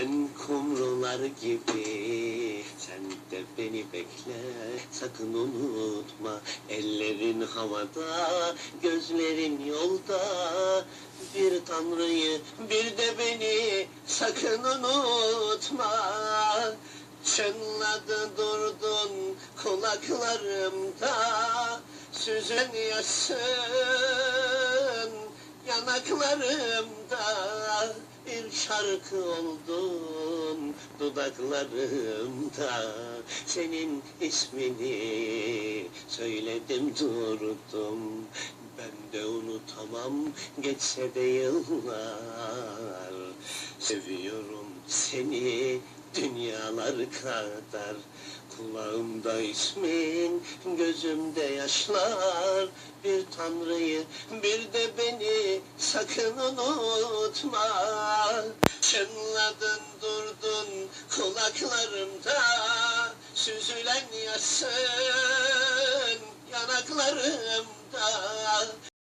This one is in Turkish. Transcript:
Süzülen kumrular gibi Sen de beni bekle sakın unutma. Ellerin havada gözlerin yolda. Bir tanrıyı bir de beni sakın unutma. Çınladı durdun kulaklarımda yaşın yanaklarımda şarkı oldun dudaklarımda. Senin ismini söyledim durdum. Ben de unutamam geçse de yıllar. Seviyorum seni dünyalar kadar. Kulağımda ismin, gözümde yaşlar. Bir tanrıyı, bir de beni sakın unutma. Çınladın durdun kulaklarımda. Süzülen yaşın yanaklarımda.